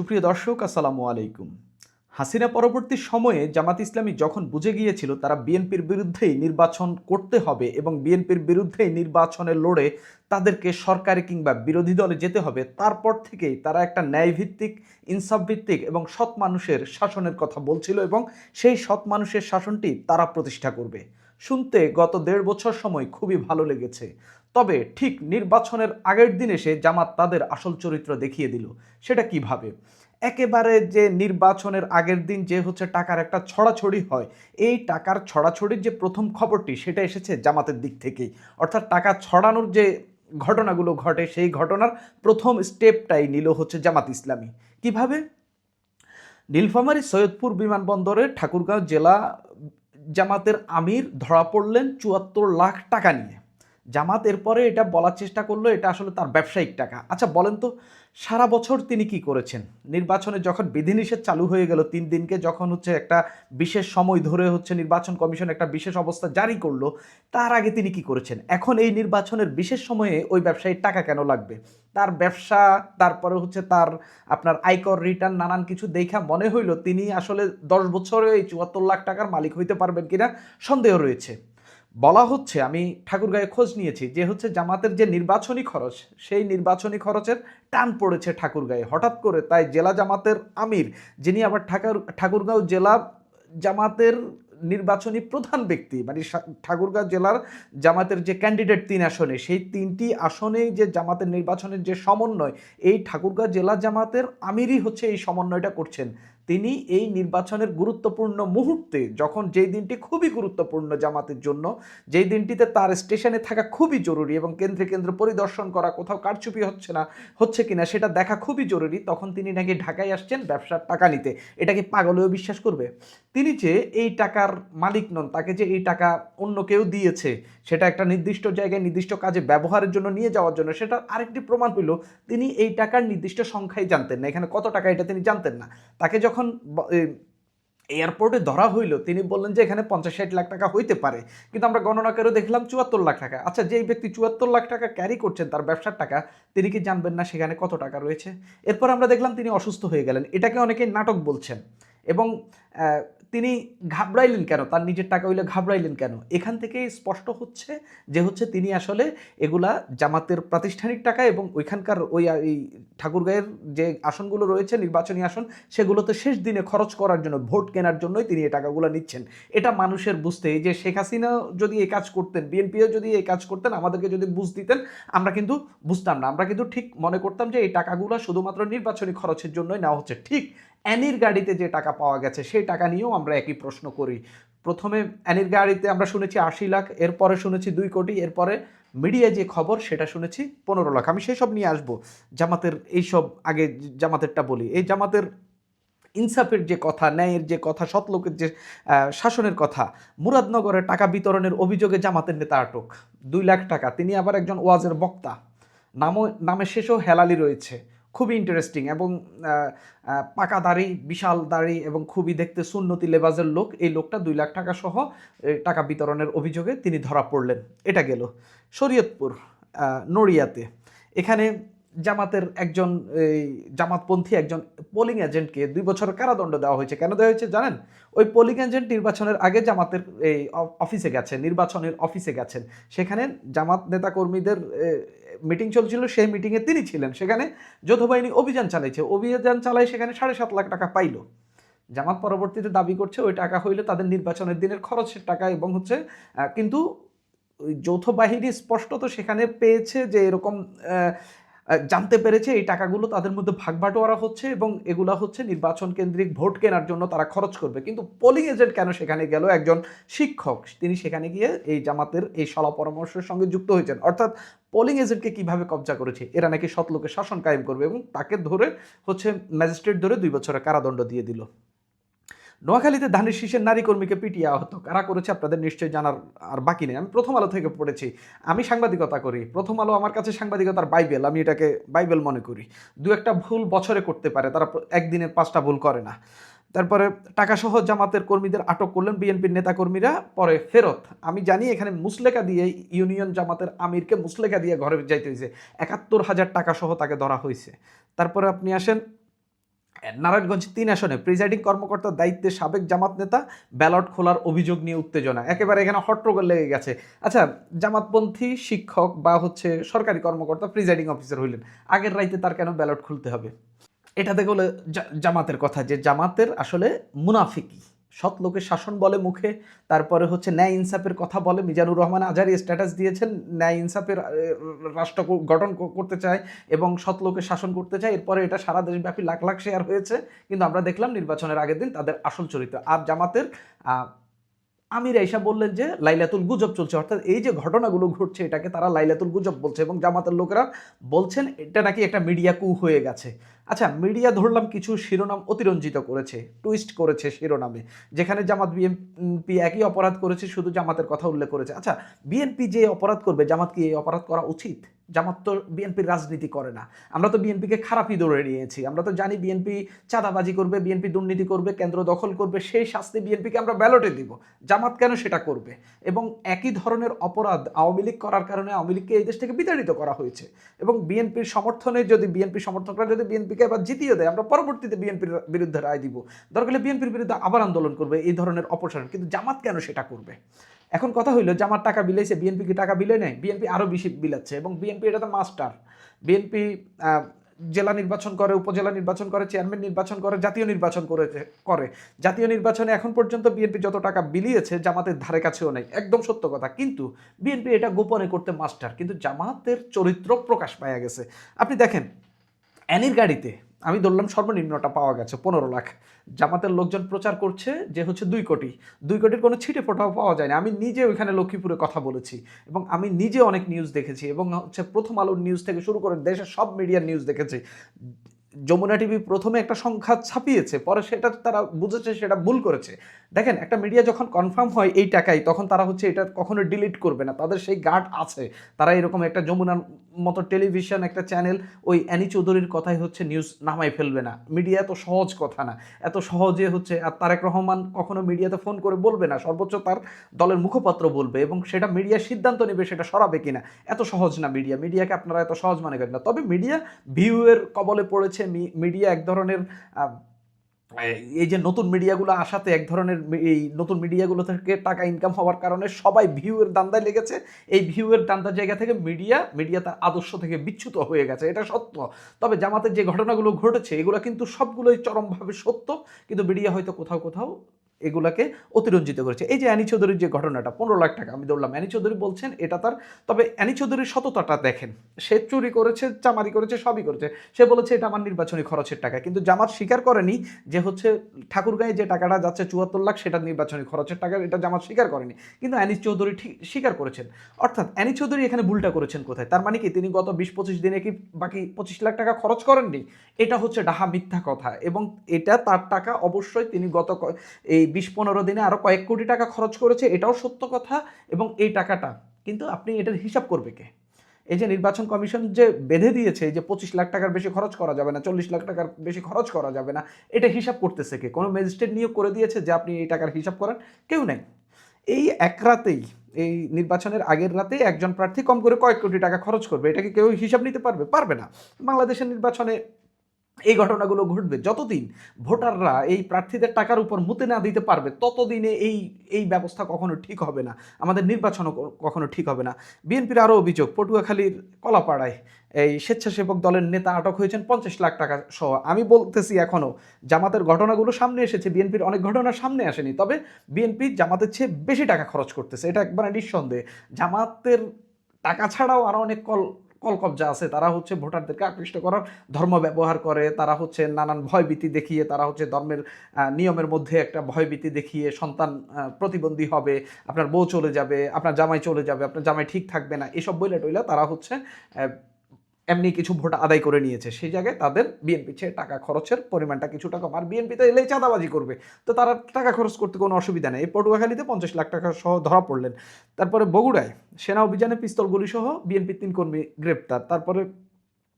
সুপ্রিয় দর্শক, আসসালামু আলাইকুম। হাসিনা পরবর্তী সময়ে জামাত ইসলামী যখন বুঝে গিয়েছিল তারা বিএনপির বিরুদ্ধেই নির্বাচন করতে হবে এবং বিএনপির বিরুদ্ধেই নির্বাচনে লড়ে তাদেরকে সরকারি কিংবা বিরোধী দলে যেতে হবে, তারপর থেকেই তারা একটা ন্যায়ভিত্তিক, ইনসাফভিত্তিক এবং সৎ মানুষের শাসনের কথা বলছিল এবং সেই সৎ মানুষের শাসনটি তারা প্রতিষ্ঠা করবে। শুনতে গত দেড় বছর সময় খুবই ভালো লেগেছে। তবে ঠিক নির্বাচনের আগের দিন এসে জামাত তাদের আসল চরিত্র দেখিয়ে দিল। সেটা কীভাবে? একেবারে যে নির্বাচনের আগের দিন যে হচ্ছে টাকার একটা ছড়াছড়ি হয়, এই টাকার ছড়াছড়ির যে প্রথম খবরটি সেটা এসেছে জামাতের দিক থেকেই। অর্থাৎ টাকা ছড়ানোর যে ঘটনাগুলো ঘটে, সেই ঘটনার প্রথম স্টেপটাই নিল হচ্ছে জামাত ইসলামী। কীভাবে? নীলফামারী সৈয়দপুর বিমানবন্দরে ঠাকুরগাঁও জেলা জামাতের আমির ধরা পড়লেন চুয়াত্তর লাখ টাকা নিয়ে। জামাত এরপরে এটা বলার চেষ্টা করল, এটা আসলে তার ব্যবসায়িক টাকা। আচ্ছা বলেন তো, সারা বছর তিনি কি করেছেন? নির্বাচনে যখন বিধিনিষেধ চালু হয়ে গেল, তিন দিনকে যখন হচ্ছে একটা বিশেষ সময় ধরে হচ্ছে নির্বাচন কমিশন একটা বিশেষ অবস্থা জারি করল, তার আগে তিনি কি করেছেন? এখন এই নির্বাচনের বিশেষ সময়ে ওই ব্যবসায়ীর টাকা কেন লাগবে? তার ব্যবসা, তারপরে হচ্ছে তার আপনার আয়কর রিটার্ন নানান কিছু দেখা মনে হইল, তিনি আসলে দশ বছরে এই চুয়াত্তর লাখ টাকার মালিক হইতে পারবেন কিনা সন্দেহ রয়েছে। বলা হচ্ছে, আমি ঠাকুরগাঁয়ে খোঁজ নিয়েছি, যে হচ্ছে জামাতের যে নির্বাচনী খরচ, সেই নির্বাচনী খরচের টান পড়েছে ঠাকুরগাঁয়ে হঠাৎ করে তাই জেলা জামাতের আমির, যিনি আবার ঠাকুর, ঠাকুরগাঁও জেলা জামাতের নির্বাচনী প্রধান ব্যক্তি মানে ঠাকুরগাঁও জেলার জামাতের যে ক্যান্ডিডেট তিন আসনে, সেই তিনটি আসনেই যে জামাতের নির্বাচনের যে সমন্বয়, এই ঠাকুরগাঁও জেলা জামাতের আমিরই হচ্ছে এই সমন্বয়টা করছেন। তিনি এই নির্বাচনের গুরুত্বপূর্ণ মুহূর্তে, যখন যেই দিনটি খুবই গুরুত্বপূর্ণ জামাতের জন্য, যেই দিনটিতে তার স্টেশনে থাকা খুবই জরুরি এবং কেন্দ্রে কেন্দ্র পরিদর্শন করা কোথাও কারচুপি হচ্ছে না, হচ্ছে কিনা সেটা দেখা খুবই জরুরি, তখন তিনি নাকি ঢাকায় আসছেন ব্যবসার টাকা নিতে। এটা কি পাগলেও বিশ্বাস করবে? তিনি যে এই টাকার মালিক নন, তাকে যে এই টাকা অন্য কেউ দিয়েছে, সেটা একটা নির্দিষ্ট জায়গায় নির্দিষ্ট কাজে ব্যবহারের জন্য নিয়ে যাওয়ার জন্য, সেটা আরেকটি প্রমাণ হইল, তিনি এই টাকার নির্দিষ্ট সংখ্যাই জানতেন না। এখানে কত টাকা এটা তিনি জানতেন না। তাকে যখন এ, এয়ারপোর্টে ধরা হইল তিনি বললেন যে এখানে পঞ্চাশ ষাট লাখ টাকা হইতে পারে। কিন্তু আমরা গণনা করে দেখলাম চুয়াত্তর লাখ টাকা। আচ্ছা যেই ব্যক্তি চুয়াত্তর লাখ টাকা ক্যারি করছেন তার ব্যবসার টাকা তিনি কি জানবেন না সেখানে কত টাকা রয়েছে? এরপর আমরা দেখলাম তিনি অসুস্থ হয়ে গেলেন। এটাকে অনেকে নাটক বলছেন। এবং তিনি ঘাবড়াইলেন কেন? তার নিজের টাকা হইলে ঘাবড়াইলেন কেন? এখান থেকে স্পষ্ট হচ্ছে যে হচ্ছে তিনি আসলে এগুলা জামাতের প্রাতিষ্ঠানিক টাকা এবং ওইখানকার ওই ঠাকুরগাঁয়ের যে আসনগুলো রয়েছে, নির্বাচনী আসন, সেগুলোতে শেষ দিনে খরচ করার জন্য, ভোট কেনার জন্যই তিনি এই টাকাগুলো নিচ্ছেন। এটা মানুষের বুঝতে যে শেখ হাসিনা যদি এই কাজ করতেন, বিএনপিও যদি এই কাজ করতেন, আমাদেরকে যদি বুঝ দিতেন, আমরা কিন্তু বুঝতাম না। আমরা কিন্তু ঠিক মনে করতাম যে এই টাকাগুলো শুধুমাত্র নির্বাচনী খরচের জন্যই নেওয়া হচ্ছে। ঠিক অ্যানির গাড়িতে যে টাকা পাওয়া গেছে, সেই টাকা নিয়েও আমরা একই প্রশ্ন করি। প্রথমে অ্যানির গাড়িতে আমরা শুনেছি আশি লাখ, এরপরে শুনেছি দুই কোটি, এরপরে মিডিয়ায় যে খবর, সেটা শুনেছি পনেরো লাখ। আমি সেই সব নিয়ে আসব, জামাতের এইসব আগে জামাতেরটা বলি। এই জামাতের ইনসাফের যে কথা, ন্যায়ের যে কথা, সৎলোকের যে শাসনের কথা, মুরাদনগরে টাকা বিতরণের অভিযোগে জামাতের নেতা আটক। দুই লাখ টাকা। তিনি আবার একজন ওয়াজের বক্তা। নামও নামের শেষও হেলালি রয়েছে। খুবই ইন্টারেস্টিং এবং পাকা দাড়ি, বিশাল দাড়ি এবং খুবই দেখতে সুন্নতি লেবাজের লোক, এই লোকটা দুই লাখ টাকা সহ টাকা বিতরণের অভিযোগে তিনি ধরা পড়লেন। এটা গেল। শরীয়তপুর নড়িয়াতে। এখানে জামাতের একজন, এই জামাতপন্থী একজন পোলিং এজেন্টকে দুই বছরের কারাদণ্ড দেওয়া হয়েছে। কেন দেওয়া হয়েছে জানেন? ওই পোলিং এজেন্ট নির্বাচনের আগে জামাতের, এই অফিসে গেছেন, নির্বাচনের অফিসে গেছেন। সেখানে জামাত নেতাকর্মীদের মিটিং চলছিল, সেই মিটিংয়ে তিনি ছিলেন। সেখানে যৌথ বাহিনী অভিযান চালাইছে। অভিযান চালাই সেখানে সাড়ে সাত লাখ টাকা পাইল। জামাত পরবর্তীতে দাবি করছে, ওই টাকা হইলে তাদের নির্বাচনের দিনের খরচের টাকা এবং হচ্ছে কিন্তু যৌথ বাহিনী স্পষ্টত সেখানে পেয়েছে যে এরকম জানতে পেরেছে এই টাকাগুলো তাদের মধ্যে ভাগ বাটোয়ারা হচ্ছে এবং এগুলা হচ্ছে নির্বাচন কেন্দ্রিক ভোট কেনার জন্য তারা খরচ করবে। কিন্তু পোলিং এজেন্ট কেন সেখানে গেল? একজন শিক্ষক, তিনি সেখানে গিয়ে এই জামাতের এই সলা পরামর্শের সঙ্গে যুক্ত হয়েছেন। অর্থাৎ পোলিং এজেন্টকে কীভাবে কবজা করেছে? এরা নাকি সৎলোকের শাসন কায়েম করবে এবং তাকে ধরে হচ্ছে ম্যাজিস্ট্রেট ধরে দুই বছরের কারাদণ্ড দিয়ে দিল। নোয়াখালীতে ধানের শীষের নারী কর্মীকে পিটিয়ে আহত। কারা করেছে আপনাদের নিশ্চয়ই জানার আর বাকি নেই। আমি প্রথম আলো থেকে পড়েছি। আমি সাংবাদিকতা করি। প্রথম আলো আমার কাছে সাংবাদিকতার বাইবেল। আমি এটাকে বাইবেল মনে করি। দু একটা ভুল বছরে করতে পারে। তারা একদিনে পাঁচটা ভুল করে না। তারপরে টাকাসহ জামাতের কর্মীদের আটক করলেন বিএনপির নেতাকর্মীরা। পরে ফেরত। আমি জানি এখানে মুসলেকা দিয়ে ইউনিয়ন জামাতের আমিরকে মুসলেখা দিয়ে ঘরে যাইতে হয়েছে একাত্তর হাজার টাকা সহ তাকে ধরা হয়েছে তারপরে আপনি আসেন নারায়ণগঞ্জ তিন আসনে প্রিজাইডিং কর্মকর্তার দায়িত্বে সাবেক জামাত নেতা ব্যালট খোলার অভিযোগ নিয়ে উত্তেজনা। একেবারে এখানে হট্টগোল লেগে গেছে। আচ্ছা জামাতপন্থী শিক্ষক বা হচ্ছে সরকারি কর্মকর্তা প্রিজাইডিং অফিসার হইলেন, আগের রাইতে তার কেন ব্যালট খুলতে হবে? এটা হলে জামাতের কথা যে জামাতের আসলে মুনাফিকি সৎ লোকের শাসন বলে মুখে, তারপরে হচ্ছে ন্যায় ইনসাফের কথা বলে। মিজানুর রহমান আজারি স্ট্যাটাস দিয়েছেন, ন্যায় ইনসাফের রাষ্ট্র গঠন করতে চায় এবং সৎ লোকের শাসন করতে চায়। এরপরে এটা সারা দেশব্যাপী লাখ লাখ শেয়ার হয়েছে। কিন্তু আমরা দেখলাম নির্বাচনের আগের দিন তাদের আসল চরিত্র। আর জামাতের আমির আইসা বললেন যে লাইলাতুল গুজব চলছে। অর্থাৎ এই যে ঘটনাগুলো ঘটছে, এটাকে তারা লাইলাতুল গুজব বলছে এবং জামাতের লোকেরা বলছেন, এটা নাকি একটা মিডিয়া কু হয়ে গেছে। আচ্ছা মিডিয়া ধরলাম কিছু শিরোনাম অতিরঞ্জিত করেছে টুইস্ট করেছে শিরোনামে, যেখানে জামাত বিএনপি একই অপরাধ করেছে, শুধু জামাতের কথা উল্লেখ করেছে। আচ্ছা বিএনপি যে অপরাধ করবে জামাত কি এই অপরাধ করা উচিত? জামাত তো বিএনপির রাজনীতি করে না। আমরা তো বিএনপিকে খারাপই ধরে নিয়েছি। আমরা তো জানি বিএনপি চাঁদাবাজি করবে, বিএনপি দুর্নীতি করবে, কেন্দ্র দখল করবে, সেই শাস্তি বিএনপিকে আমরা ব্যালটে দিব। জামাত কেন সেটা করবে? এবং একই ধরনের অপরাধ আওয়ামী লীগ করার কারণে আওয়ামী লীগকে এই দেশ থেকে বিতাড়িত করা হয়েছে। এবং বিএনপির সমর্থনে যদি, বিএনপি সমর্থকরা যদি বিএনপিকে এবার জিতিয়ে দেয়, আমরা পরবর্তীতে বিএনপির বিরুদ্ধে রায় দিব। দরকার হলে বিএনপির বিরুদ্ধে আবার আন্দোলন করবে, এই ধরনের অপসারণ। কিন্তু জামাত কেন সেটা করবে? এখন কথা হইল জামাত টাকা বিলাইছে বিএনপি কি টাকা বিলে নেয়? বিএনপি আরও বেশি বিলাচ্ছে এবং বিএনপি এটা তো মাস্টার বিএনপি জেলা নির্বাচন করে, উপজেলা নির্বাচন করে চেয়ারম্যান নির্বাচন করে, জাতীয় নির্বাচন করেছে, করে। জাতীয় নির্বাচনে এখন পর্যন্ত বিএনপি যত টাকা বিলিয়েছে জামাতের ধারে কাছেও নেই। একদম সত্য কথা। কিন্তু বিএনপি এটা গোপনে করতে মাস্টার কিন্তু জামাতের চরিত্র প্রকাশ পাওয়া গেছে। আপনি দেখেন অ্যানির গাড়িতে আমি ধরলাম সর্বনিম্নটা পাওয়া গেছে, পনেরো লাখ। জামাতের লোকজন প্রচার করছে যে হচ্ছে দুই কোটি। দুই কোটির কোনো ছিটে ফোটাও পাওয়া যায় না। আমি নিজে ওইখানে লক্ষ্মীপুরে কথা বলেছি এবং আমি নিজে অনেক নিউজ দেখেছি এবং হচ্ছে প্রথম আলোর নিউজ থেকে শুরু করে দেশের সব মিডিয়ার নিউজ দেখেছি। যমুনা টিভি প্রথমে একটা সংখ্যা ছাপিয়েছে, পরে সেটা তারা বুঝেছে, সেটা ভুল করেছে। দেখেন, একটা মিডিয়া যখন কনফার্ম হয় এই টাকাই, তখন তারা হচ্ছে এটা কখনো ডিলিট করবে না। তাদের সেই গার্ড আছে। তারা এরকম একটা যমুনার মতো টেলিভিশন একটা চ্যানেল ওই অ্যানি চৌধুরীর কথাই হচ্ছে নিউজ নামাই ফেলবে না। মিডিয়া এত সহজ কথা না। এত সহজে হচ্ছে, আর তারেক রহমান কখনো মিডিয়াতে ফোন করে বলবে না। সর্বোচ্চ তার দলের মুখপাত্র বলবে এবং সেটা মিডিয়া সিদ্ধান্ত নেবে সেটা সরাবে কিনা। এত সহজ না মিডিয়া মিডিয়াকে আপনারা এত সহজ মনে করেন না। তবে মিডিয়া ভিউয়ের কবলে পড়েছে মি- মিডিয়া এক ধরনের এই যে নতুন মিডিয়াগুলো আসাতে এক ধরনের এই নতুন মিডিয়াগুলো থেকে টাকা ইনকাম হওয়ার কারণে সবাই ভিউয়ের দান্দায় লেগেছে। এই ভিউয়ের দান্দার জায়গা থেকে মিডিয়া মিডিয়া তার আদর্শ থেকে বিচ্যুত হয়ে গেছে, এটা সত্য। তবে জামাতের যে ঘটনাগুলো ঘটেছে, এগুলো কিন্তু সবগুলোই চরমভাবে সত্য, কিন্তু মিডিয়া হয়তো কোথাও কোথাও এগুলাকে অতিরঞ্জিত করেছে। এই যে অ্যানি চৌধুরীর যে ঘটনাটা, পনেরো লাখ টাকা, আমি ধরলাম। অ্যানি চৌধুরী বলছেন, এটা তার, তবে অ্যানি চৌধুরীর সততাটা দেখেন। সে চুরি করেছে, চামারি করেছে, সবই করেছে। সে বলেছে, এটা আমার নির্বাচনী খরচের টাকা। কিন্তু জামাত স্বীকার করেনি যে হচ্ছে ঠাকুরগাঁয়ে যে টাকাটা যাচ্ছে চুয়াত্তর লাখ, সেটা নির্বাচনী খরচের টাকা, এটা জামাত স্বীকার করেনি। কিন্তু অ্যানি চৌধুরী ঠিক স্বীকার করেছেন। অর্থাৎ অ্যানি চৌধুরী এখানে ভুলটা করেছেন কোথায়? তার মানে কি, তিনি গত বিশ পঁচিশ দিনে কি বাকি পঁচিশ লাখ টাকা খরচ করেননি? এটা হচ্ছে ডাহা মিথ্যা কথা এবং এটা তার টাকা অবশ্যই তিনি গত এই বিশ পনেরো দিনে আরও কয়েক কোটি টাকা খরচ করেছে, এটাও সত্য কথা এবং এই টাকাটা কিন্তু আপনি এটার হিসাব করবে কে? এই যে নির্বাচন কমিশন যে বেঁধে দিয়েছে যে পঁচিশ লাখ টাকার বেশি খরচ করা যাবে না, চল্লিশ লাখ টাকার বেশি খরচ করা যাবে না, এটা হিসাব করতেছে কে? কোনো ম্যাজিস্ট্রেট নিয়োগ করে দিয়েছে যে আপনি এই টাকার হিসাব করেন কেউ নেই। এই এক রাতেই, এই নির্বাচনের আগের রাতে একজন প্রার্থী কম করে কয়েক কোটি টাকা খরচ করবে এটাকে কেউ হিসাব নিতে পারবে? পারবে না। বাংলাদেশের নির্বাচনে এই ঘটনাগুলো ঘটবে, যতদিন ভোটাররা এই প্রার্থীদের টাকার উপর মুতে না দিতে পারবে, ততদিনে এই এই ব্যবস্থা কখনো ঠিক হবে না, আমাদের নির্বাচনও কখনো ঠিক হবে না। বিএনপির আরও অভিযোগ, পটুয়াখালীর কলাপাড়ায় এই স্বেচ্ছাসেবক দলের নেতা আটক হয়েছেন পঞ্চাশ লাখ টাকা সহ। আমি বলতেছি এখনও জামাতের ঘটনাগুলো সামনে এসেছে, বিএনপির অনেক ঘটনা সামনে আসেনি, তবে বিএনপি জামাতের চেয়ে বেশি টাকা খরচ করতেছে, এটা একবারে নিঃসন্দেহে। জামাতের টাকা ছাড়াও আরও অনেক কল কলকবজা আছে, তারা হচ্ছে ভোটারদেরকে আকৃষ্ট করার ধর্ম ব্যবহার করে। তারা হচ্ছে নানান ভয়ভীতি দেখিয়ে, তারা হচ্ছে ধর্মের নিয়মের মধ্যে একটা ভয়ভীতি দেখিয়ে সন্তান প্রতিবন্ধী হবে, আপনার বউ চলে যাবে, আপনার জামাই চলে যাবে, আপনার জামাই ঠিক থাকবে না, এসব বইলে টইলা তারা হচ্ছে এমনি কিছু ভোট আদায় করে নিয়েছে। সেই জায়গায় তাদের বিএনপি চেয়ে টাকা খরচের পরিমাণটা কিছুটা কম আর বিএনপি তো এলেই চাঁদাবাজি করবে। তো তারা টাকা খরচ করতে কোনো অসুবিধা নেই। এই পটুয়াখালীতে পঞ্চাশ লাখ টাকা সহ ধরা পড়লেন। তারপরে বগুড়ায় সেনা অভিযানে পিস্তল গুলি সহ বিএনপি তিন কর্মী গ্রেপ্তার। তারপরে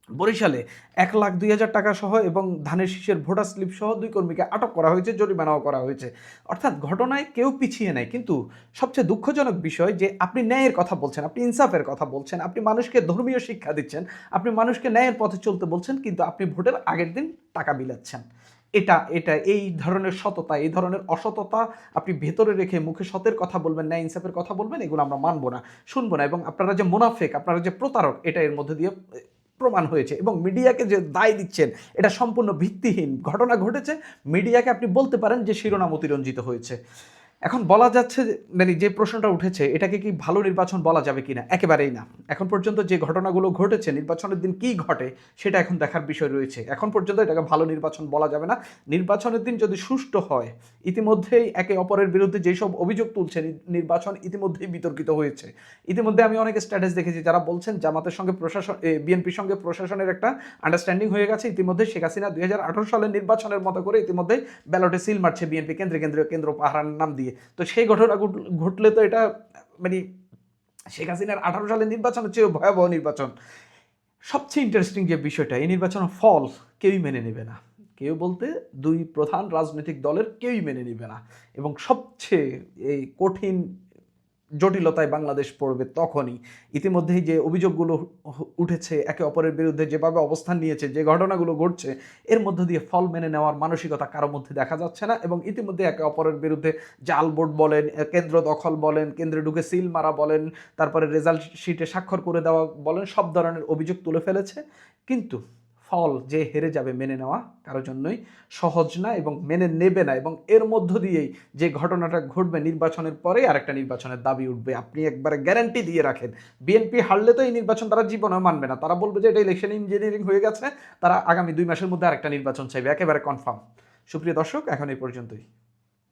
বরিশালে এক লাখ দুই হাজার টাকা সহ এবং ধানের শীষের ভোটার স্লিপ সহ দুই কর্মীকে আটক করা হয়েছে, জরিমানাও করা হয়েছে। অর্থাৎ ঘটনায় কেউ পিছিয়ে নেয় কিন্তু সবচেয়ে দুঃখজনক বিষয় যে আপনি ন্যায়ের কথা বলছেন, আপনি ইনসাফের কথা বলছেন, আপনি মানুষকে ধর্মীয় শিক্ষা দিচ্ছেন, আপনি মানুষকে ন্যায়ের পথে চলতে বলছেন, কিন্তু আপনি ভোটের আগের দিন টাকা বিলাচ্ছেন এটা এটা, এই ধরনের সততা, এই ধরনের অসততা আপনি ভেতরে রেখে মুখে সতের কথা বলবেন, ন্যায় ইনসাফের কথা বলবেন, এগুলো আমরা মানবো না, শুনব না। এবং আপনারা যে মুনাফেক, আপনারা যে প্রতারক, এটা এর মধ্যে দিয়ে প্রমাণ হয়েছে এবং মিডিয়াকে যে দায় দিচ্ছেন, এটা সম্পূর্ণ ভিত্তিহীন। ঘটনা ঘটেছে, মিডিয়াকে আপনি বলতে পারেন যে শিরোনাম অতিরঞ্জিত হয়েছে। এখন বলা যাচ্ছে মানে যে প্রশ্নটা উঠেছে, এটাকে কি ভালো নির্বাচন বলা যাবে কিনা? একেবারেই না। এখন পর্যন্ত যে ঘটনাগুলো ঘটেছে, নির্বাচনের দিন কি ঘটে, সেটা এখন দেখার বিষয় রয়েছে। এখন পর্যন্ত এটাকে ভালো নির্বাচন বলা যাবে না। নির্বাচনের দিন যদি সুষ্ঠু হয়, ইতিমধ্যেই একে অপরের বিরুদ্ধে যেসব অভিযোগ তুলছে নির্বাচন ইতিমধ্যেই বিতর্কিত হয়েছে। ইতিমধ্যে আমি অনেক স্ট্যাটাস দেখেছি, যারা বলছেন জামাতের সঙ্গে প্রশাসন বিএনপির সঙ্গে প্রশাসনের একটা আন্ডারস্ট্যান্ডিং হয়ে গেছে। ইতিমধ্যে শেখ হাসিনা দুই হাজার আঠেরো সালের নির্বাচনের মতো করে ইতিমধ্যে ব্যালটে সিল মারছে বিএনপি, কেন্দ্রে কেন্দ্রীয় কেন্দ্র পাহারার নাম দিয়ে। তো সেই ঘটনা ঘটলে তো এটা মানে শেখ হাসিনার আঠারো সালের নির্বাচনের চেয়েও ভয়াবহ নির্বাচন। সবচেয়ে ইন্টারেস্টিং যে বিষয়টা, এই নির্বাচনের ফল কেউই মেনে নেবে না। কেউ বলতে দুই প্রধান রাজনৈতিক দলের কেউই মেনে নেবে না। এবং সবচেয়ে এই কঠিন জটিলতায় বাংলাদেশ পড়বে তখনই। ইতিমধ্যেই যে অভিযোগগুলো উঠেছে, একে অপরের বিরুদ্ধে যেভাবে অবস্থান নিয়েছে, যে ঘটনাগুলো ঘটছে, এর মধ্য দিয়ে ফল মেনে নেওয়ার মানসিকতা কারও মধ্যে দেখা যাচ্ছে না এবং ইতিমধ্যে একে অপরের বিরুদ্ধে জাল ভোট বলেন কেন্দ্র দখল বলেন, কেন্দ্রে ঢুকে সিল মারা বলেন, তারপরে রেজাল্ট শিটে স্বাক্ষর করে দেওয়া বলেন, সব ধরনের অভিযোগ তুলে ফেলেছে। কিন্তু ফল যে হেরে যাবে মেনে নেওয়া কারও জন্যই সহজ না এবং মেনে নেবে না এবং এর মধ্য দিয়েই যে ঘটনাটা ঘটবে নির্বাচনের পরে আরেকটা নির্বাচনের দাবি উঠবে। আপনি একবারে গ্যারান্টি দিয়ে রাখেন। বিএনপি হারলে তো এই নির্বাচন তারা জীবনে মানবে না। তারা বলবে যে এটা ইলেকশন ইঞ্জিনিয়ারিং হয়ে গেছে। তারা আগামী দুই মাসের মধ্যে আরেকটা নির্বাচন চাইবে। একেবারে কনফার্ম সুপ্রিয় দর্শক, এখন এই পর্যন্তই।